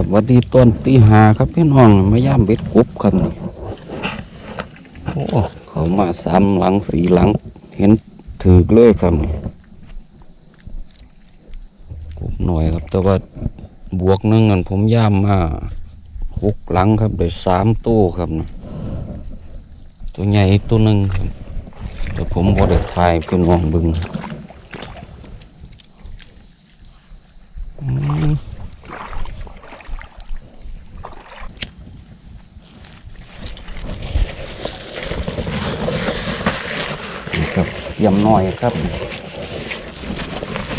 ครับวันนี้ต้นตีหาครับพี่น้องมาย่ามเบ็ดกบครับนี่โอ้เขามาสามหลังสีหลัง เห็นถือเลยครับนี่กบหน่อยครับ แต่ว่าบวกนึงนั่นผมย่ามมาหกหลังครับได้สามตู้ครับนี่ตัวใหญ่ตัวหนึ่งครับแต่ผมบ่ได้ถ่ายพี่น้องบึงอืม นี่ ครับยำน้อยครับ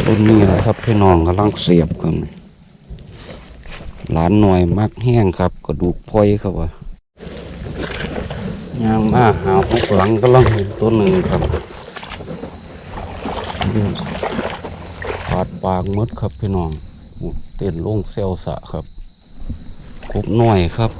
รุ่นนี้นะครับพี่น้องกำลังเสียบครับหลานหน่อยมักแห้งครับกระดูกพลอยครับว่ายางมาหาหกหลังก็ลังเห็นตัวหนึ่งครับนี่ปาดปากมดครับพี่น้องเต้นลงเซลสะครับกบน้อยครับ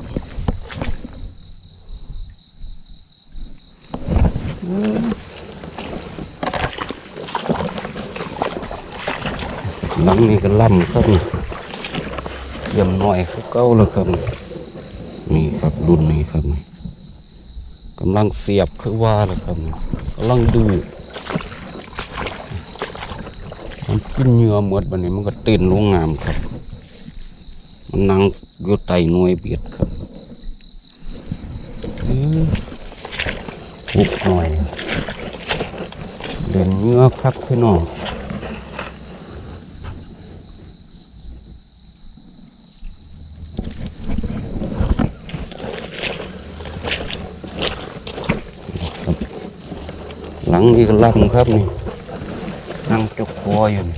หลังนี้ก็ล่ำครับนี่เยี่ยมหน่อยคือเก้าแล้วครับ นี่ครับรุ่นนี้ครับกำลังเสียบคือว่าแล้วครับกำลังดื้อมันกินเหงื่อหมดบันนี้มันก็เต้นลงงามครับ มันนั่งอยู่ไตหน่วยเบียดครับอื้อปุบหน่อยเด่นเหงื่อครับพี่น้อง หลังนี้ก็ลำครับนี่นั่งเจ้าคออยู่นี่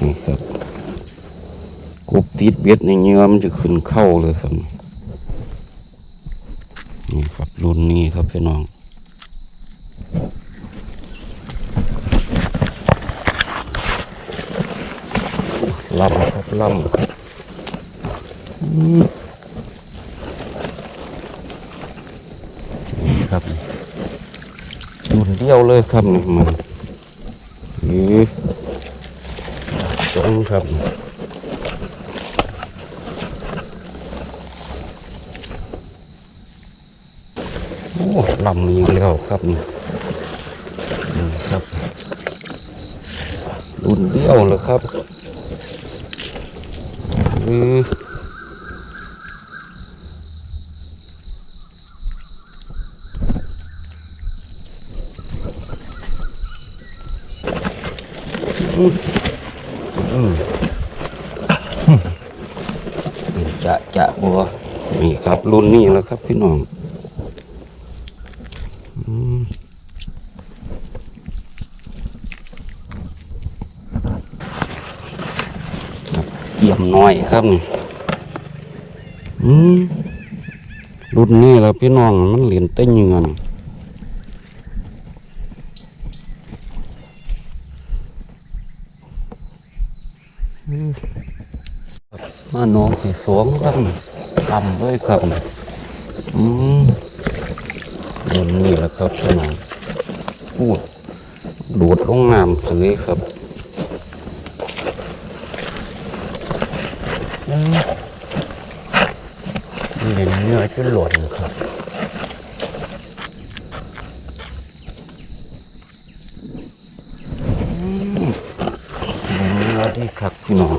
นี่ครับกบติดเบ็ดในเงื่อมันจะขึ้นเข้าเลยครับ นี่ครับรุ่นนี้ครับพี่น้องลำครับลำอืมนี่ครับ รุ่นเดียวเลยครับนี่มันหรือสองครับโอ้ลำนี้แล้วครับนี่นี่ครับรุ่นเดียวเลยครับหรือ จะจะบัวนี่ครับรุ่นนี้แล้วครับพี่น้องอืมเกี่ยมน้อยครับนี่อืมรุ่นนี้แล้วพี่น้องมันเหรียญเต้นเงิน มาโนองที่สวงครับทำด้วยครับอืมเรื่องนี้แหละครับพี่น้องพูดดูดลงน้ำซื้อครับอืมเล่นเนื้อจะหล่นครับอืมเล่นเนื้อที่คักพี่น้อง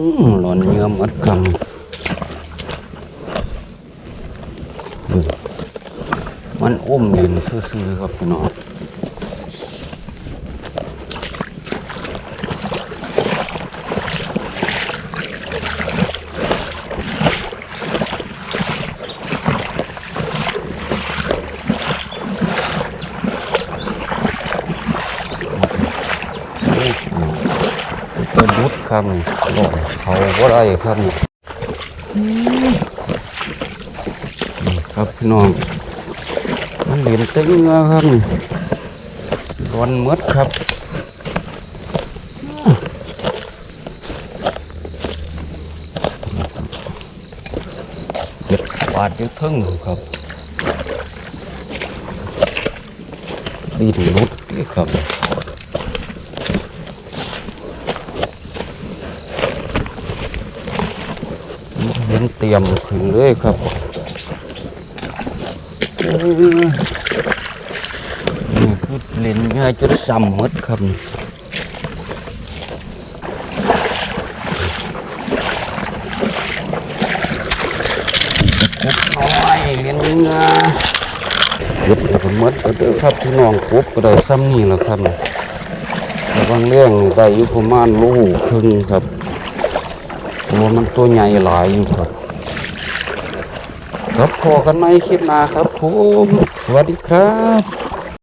อืมหลอนเยื่อมัดกำมันอุ้มเล่นซื่อๆครับพี่น้องเป็นรุด ครับนี่โอ้ยเขาว่าไรครับนี่ครับพี่น้องมันเหรียญเต็งเงาครับนี่ร้อนหมดครับเก็บบาดเดียวทึ่งครับดินรุดครับเห็นเตรียมขึ้นเลยครับนี่คือเล่นง่ายจนซ้ำหมดครับยเลี้ยงงาเก็บแล้วก็หมดก็เด้ครับพี่น้องกบก็ได้ซ้ำนี่แหละครับแต่บางเรื่องได้อยู่ประมาณลูกครึ่งครับ ตัวมันตัวใหญ่หลายอยู่ครับ ครับพอกันไหมคลิปหน้าครับผม สวัสดีครับ